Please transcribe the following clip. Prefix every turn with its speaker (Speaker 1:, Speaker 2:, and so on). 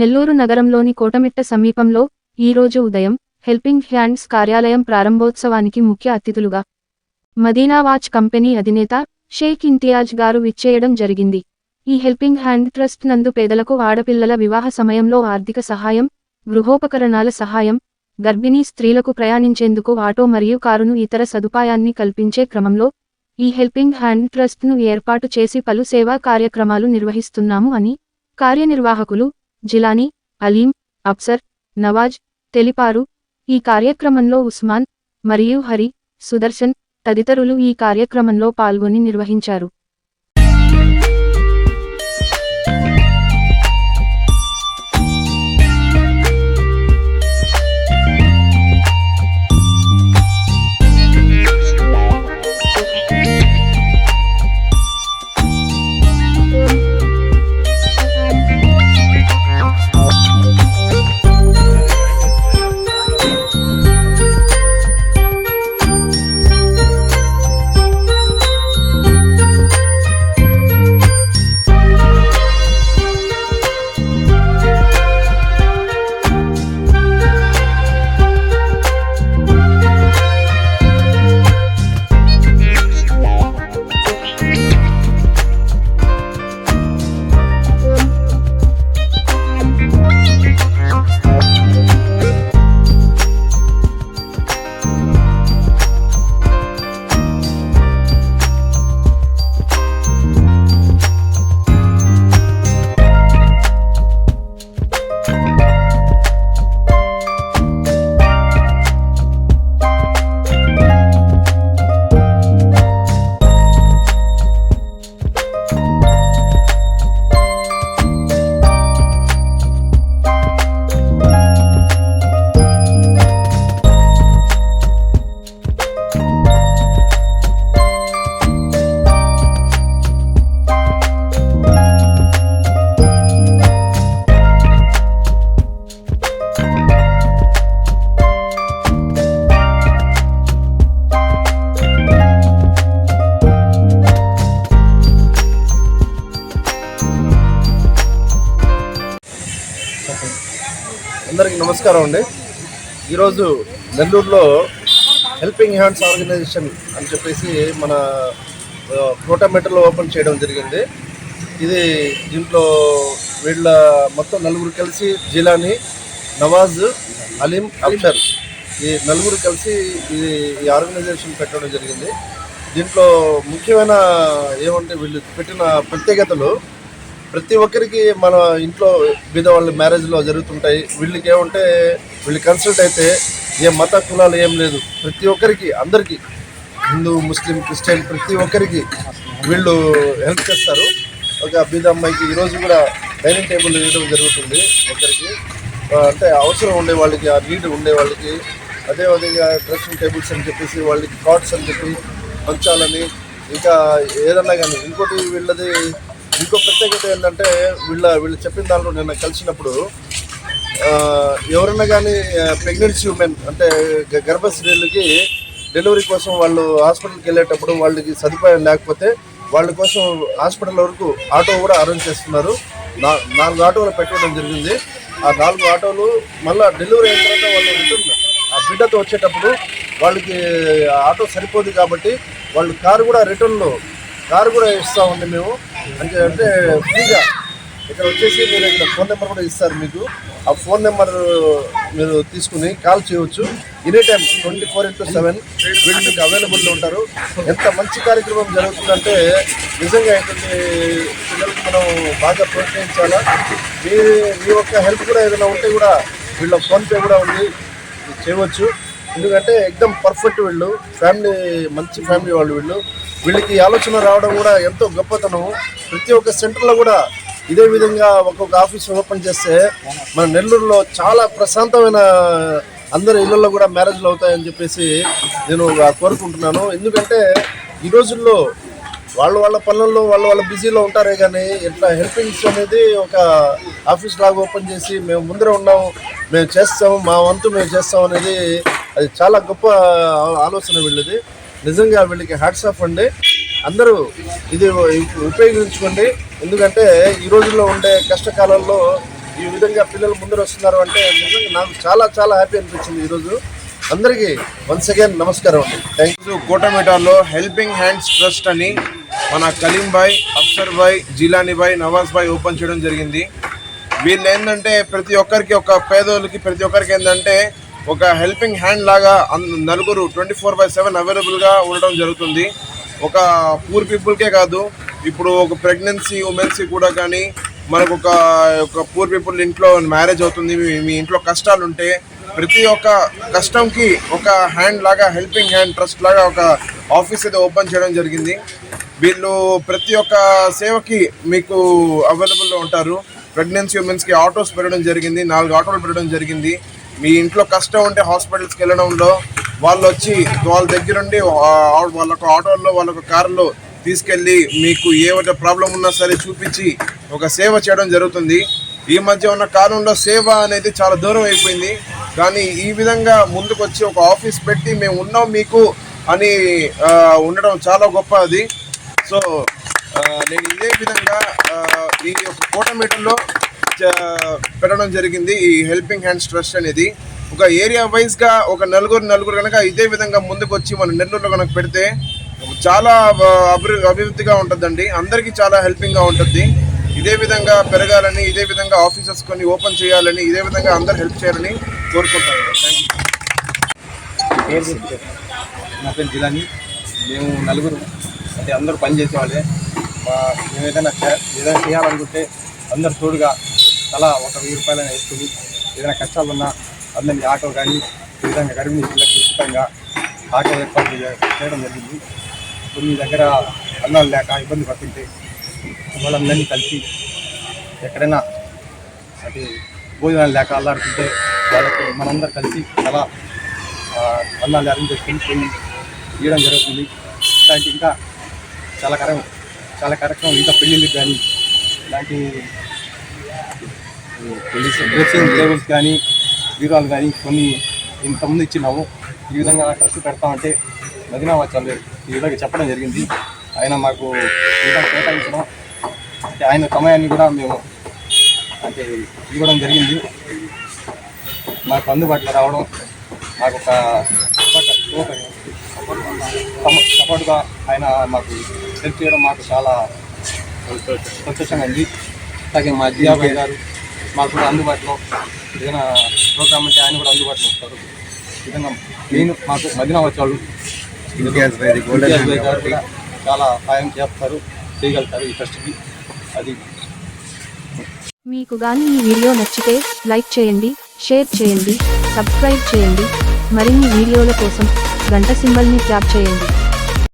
Speaker 1: నెల్లూరు నగరంలోని కోటమిట్ట సమీపంలో ఈరోజు ఉదయం హెల్పింగ్ హ్యాండ్స్ కార్యాలయం ప్రారంభోత్సవానికి ముఖ్య అతిథులుగా మదీనా వాచ్ కంపెనీ అధినేత షేక్ ఇంతియాజ్ గారు విచ్చేయడం జరిగింది ఈ హెల్పింగ్ హ్యాండ్ ట్రస్ట్ నందు పేదలకు ఆడపిల్లల వివాహ సమయంలో ఆర్థిక సహాయం గృహోపకరణాల సహాయం గర్భిణీ స్త్రీలకు ప్రయాణించేందుకు ఆటో మరియు కారును ఇతర సదుపాయాన్ని కల్పించే క్రమంలో ఈ హెల్పింగ్ హ్యాండ్ ట్రస్ట్ను ఏర్పాటు చేసి పలు సేవా కార్యక్రమాలు నిర్వహిస్తున్నాము అని కార్యనిర్వాహకులు జిలానీ అలీం అప్సర్ నవాజ్ తెలిపారు ఈ కార్యక్రమంలో ఉస్మాన్ మరియు హరి సుదర్శన్ తదితరులు ఈ కార్యక్రమంలో పాల్గొని నిర్వహించారు
Speaker 2: అందరికీ నమస్కారం అండి ఈరోజు నెల్లూరులో హెల్పింగ్ హ్యాండ్స్ ఆర్గనైజేషన్ అని చెప్పేసి మన కోటమెటలో ఓపెన్ చేయడం జరిగింది ఇది దీంట్లో వీళ్ళ మొత్తం నలుగురు కలిసి జిలాని నవాజ్ అలీం అఫ్షర్ ఈ నలుగురు కలిసి ఇది ఈ ఆర్గనైజేషన్ పెట్టడం జరిగింది దీంట్లో ముఖ్యమైన ఏమంటే వీళ్ళు పెట్టిన ప్రత్యేకతలు ప్రతి ఒక్కరికి మన ఇంట్లో వాళ్ళ మ్యారేజ్లో జరుగుతుంటాయి వీళ్ళకి ఏముంటే వీళ్ళు కన్సల్ట్ అయితే ఏ మత కులాలు ఏం లేదు ప్రతి ఒక్కరికి అందరికీ హిందూ ముస్లిం క్రిస్టియన్ ప్రతి ఒక్కరికి
Speaker 1: వీళ్ళు హెల్ప్
Speaker 2: చేస్తారు ఒక బీద అమ్మాయికి ఈరోజు కూడా డైనింగ్ టేబుల్ వేయడం జరుగుతుంది ఒకరికి అంటే అవసరం ఉండే వాళ్ళకి ఆ నీడ్ ఉండే వాళ్ళకి అదే విధంగా డ్రెస్సింగ్ టేబుల్స్ అని చెప్పేసి వాళ్ళకి కార్డ్స్ అని చెప్పి పంచాలని ఇంకా ఏదన్నా కానీ ఇంకోటి వీళ్ళది ఇంకో ప్రత్యేకత ఏంటంటే వీళ్ళ వీళ్ళు చెప్పిన దాంట్లో నిన్న కలిసినప్పుడు ఎవరైనా కానీ ప్రెగ్నెన్సీ ఉమెన్ అంటే గర్భశ్రీలకి డెలివరీ కోసం వాళ్ళు హాస్పిటల్కి వెళ్ళేటప్పుడు వాళ్ళకి సదుపాయం లేకపోతే వాళ్ళ కోసం హాస్పిటల్ వరకు ఆటో కూడా అరేంజ్ చేస్తున్నారు నాలుగు ఆటోలు పెట్టడం జరిగింది ఆ నాలుగు ఆటోలు మళ్ళీ డెలివరీ అయిన తర్వాత వాళ్ళు ఉంటుంది ఆ బిడ్డతో వచ్చేటప్పుడు వాళ్ళకి ఆటో సరిపోదు కాబట్టి వాళ్ళు కారు కూడా రిటర్న్లో కారు కూడా ఇస్తూ ఉంది మేము అంటే అంటే ఫ్రీగా ఇక్కడ వచ్చేసి మీరు ఇక్కడ ఫోన్ నెంబర్ కూడా ఇస్తారు మీకు ఆ ఫోన్ నెంబర్ మీరు తీసుకుని కాల్ చేయవచ్చు any time twenty four into seven వీళ్ళు మీకు అవైలబుల్లో ఉంటారు ఎంత మంచి కార్యక్రమం జరుగుతుందంటే నిజంగా ఇటువంటి పిల్లలకి మనం బాగా ప్రోత్సహించాలా మీ మీ యొక్క హెల్ప్ కూడా ఏదైనా ఉంటే కూడా వీళ్ళ ఫోన్పే కూడా ఉంది చేయవచ్చు ఎందుకంటే ఎగ్దమ్ పర్ఫెక్ట్ వీళ్ళు ఫ్యామిలీ మంచి ఫ్యామిలీ వాళ్ళు వీళ్ళు వీళ్ళకి ఆలోచన రావడం కూడా ఎంతో గొప్పతనం ప్రతి ఒక్క సెంటర్లో కూడా ఇదే విధంగా ఒక్కొక్క ఆఫీస్ ఓపెన్ చేస్తే మన నెల్లూరులో చాలా ప్రశాంతమైన అందరి ఇళ్ళల్లో కూడా మ్యారేజ్లు అవుతాయని చెప్పేసి నేను కోరుకుంటున్నాను ఎందుకంటే ఈ రోజుల్లో వాళ్ళ వాళ్ళ పనుల్లో వాళ్ళ వాళ్ళ బిజీలో ఉంటారే కానీ ఇట్లా హెల్పింగ్స్ అనేది ఒక ఆఫీస్ లాగా ఓపెన్ చేసి మేము ముందర ఉన్నాము మేము చేస్తాము మా వంతు మేము చేస్తాం అనేది అది చాలా గొప్ప ఆలోచన వీళ్ళది నిజంగా వీళ్ళకి హ్యాట్స్ ఆఫ్ అండి అందరూ ఇది ఉపయోగించుకోండి ఎందుకంటే ఈ రోజుల్లో ఉండే కష్టకాలంలో ఈ విధంగా పిల్లలు ముందర వస్తున్నారు అంటే నిజంగా నాకు చాలా
Speaker 3: చాలా హ్యాపీ అనిపించింది ఈరోజు అందరికీ వన్స్ అగైన్ నమస్కారం అండి థ్యాంక్ యూ కోటమేటాలో హెల్పింగ్ హ్యాండ్స్ ట్రస్ట్ అని మన కలీం బాయ్ అఫ్సర్ బాయ్ జిలానీ బాయ్ నవాజ్ బాయ్ ఓపెన్ చేయడం జరిగింది వీళ్ళు ఏంటంటే ప్రతి ఒక్కరికి ఒక పేదోళ్ళకి ప్రతి ఒక్కరికి ఏంటంటే ఒక హెల్పింగ్ హ్యాండ్ లాగా నలుగురు ట్వంటీ ఫోర్ బై సెవెన్ అవైలబుల్గా ఉండడం జరుగుతుంది ఒక పూర్ పీపుల్కే కాదు ఇప్పుడు ఒక ప్రెగ్నెన్సీ ఉమెన్స్కి కూడా కానీ మనకు ఒక ఒక పూర్ పీపుల్ ఇంట్లో మ్యారేజ్ అవుతుంది మీ ఇంట్లో కష్టాలు ఉంటే ప్రతి ఒక్క కష్టంకి ఒక హ్యాండ్ లాగా హెల్పింగ్ హ్యాండ్ ట్రస్ట్ లాగా ఒక ఆఫీస్ అయితే ఓపెన్ చేయడం జరిగింది వీళ్ళు ప్రతి ఒక్క సేవకి మీకు అవైలబుల్లో ఉంటారు ప్రెగ్నెన్సీ ఉమెన్స్కి ఆటోస్ పెరగడం జరిగింది నాలుగు ఆటోలు పెరగడం జరిగింది మీ ఇంట్లో కష్టం ఉంటే హాస్పిటల్స్కి వెళ్ళడంలో వాళ్ళు వచ్చి వాళ్ళ దగ్గరుండి వాళ్ళకు ఆటోల్లో వాళ్ళకు కారులో తీసుకెళ్ళి మీకు ఏవైతే ప్రాబ్లం ఉన్నా సరే చూపించి ఒక సేవ చేయడం జరుగుతుంది ఈ మధ్య ఉన్న కాలంలో సేవ అనేది చాలా దూరం అయిపోయింది కానీ ఈ విధంగా ముందుకు వచ్చి ఒక ఆఫీస్ పెట్టి మేము ఉన్నాం మీకు అని ఉండడం చాలా గొప్ప అది సో నేను ఇదే విధంగా ఈ యొక్క కూటమిటంలో పెట్టడం జరిగింది ఈ హెల్పింగ్ హ్యాండ్స్ ట్రస్ట్ అనేది ఒక ఏరియా గా ఒక నలుగురు నలుగురు కనుక ఇదే విధంగా ముందుకు వచ్చి మన నెల్లూరులో కనుక పెడితే చాలా అభివృ అభివృద్ధిగా ఉంటుందండి అందరికీ చాలా హెల్పింగ్గా ఉంటుంది ఇదే విధంగా పెరగాలని ఇదే విధంగా ఆఫీసెస్ కొన్ని ఓపెన్ చేయాలని ఇదే విధంగా అందరు హెల్ప్ చేయాలని కోరుకుంటాను
Speaker 1: నా పేరు జిలాని
Speaker 2: మేము నలుగురు అంటే అందరూ పనిచేసేవాళ్ళే మేము ఏదైనా ఏదైనా చేయాలనుకుంటే అందరు తోడుగా తలా ఒక వెయ్యి రూపాయలైనా వేసుకుని ఏదైనా ఉన్నా అందరినీ ఆటో కానీ ఈ విధంగా గర్భిణీ పిల్లలకి ఉచితంగా ఆటో ఏర్పాటు చేయడం జరిగింది కొన్ని దగ్గర అన్నాలు లేక ఇబ్బంది పడుతుంటే వాళ్ళందరినీ కలిసి ఎక్కడైనా అంటే భోజనాలు లేక అల్లాడుతుంటే వాళ్ళకి మనందరూ కలిసి చాలా అన్నాలు అరేంజ్ చేసుకుని పోయి
Speaker 1: ఇవ్వడం జరుగుతుంది
Speaker 2: ఇలాంటి ఇంకా చాలా కార్యక్రమం చాలా కార్యక్రమం ఇంకా పెళ్ళిళ్ళు కానీ ఇలాంటి డ్రెస్సింగ్ లెవెల్స్ కానీ బీరాలు కానీ కొన్ని ఇంతకుముందు ఇచ్చినాము ఈ విధంగా ట్రస్ట్ పెడతామంటే మదినా వచ్చారు ఈ విధంగా చెప్పడం జరిగింది ఆయన మాకు కేటాయించడం అంటే ఆయన సమయాన్ని కూడా మేము అంటే ఇవ్వడం జరిగింది మాకు అందుబాటులో రావడం మాకు ఒక సపోర్ట్గా ఆయన మాకు హెల్ప్ చేయడం మాకు చాలా సంతోషంగా ఉంది అలాగే మా అధ్యాపక గారు మాకు కూడా అందుబాటులో ఏదైనా ప్రోగ్రామ్ ఉంటే ఆయన కూడా అందుబాటులో వస్తారు విధంగా మెయిన్ మాకు మదిన వచ్చాడు చాలా సాయం చేస్తారు చేయగలుగుతారు ఈ ఫస్ట్కి అది
Speaker 1: మీకు కానీ ఈ వీడియో నచ్చితే లైక్ చేయండి షేర్ చేయండి సబ్స్క్రైబ్ చేయండి మరిన్ని వీడియోల కోసం గంట సింబల్ని ట్యాప్ చేయండి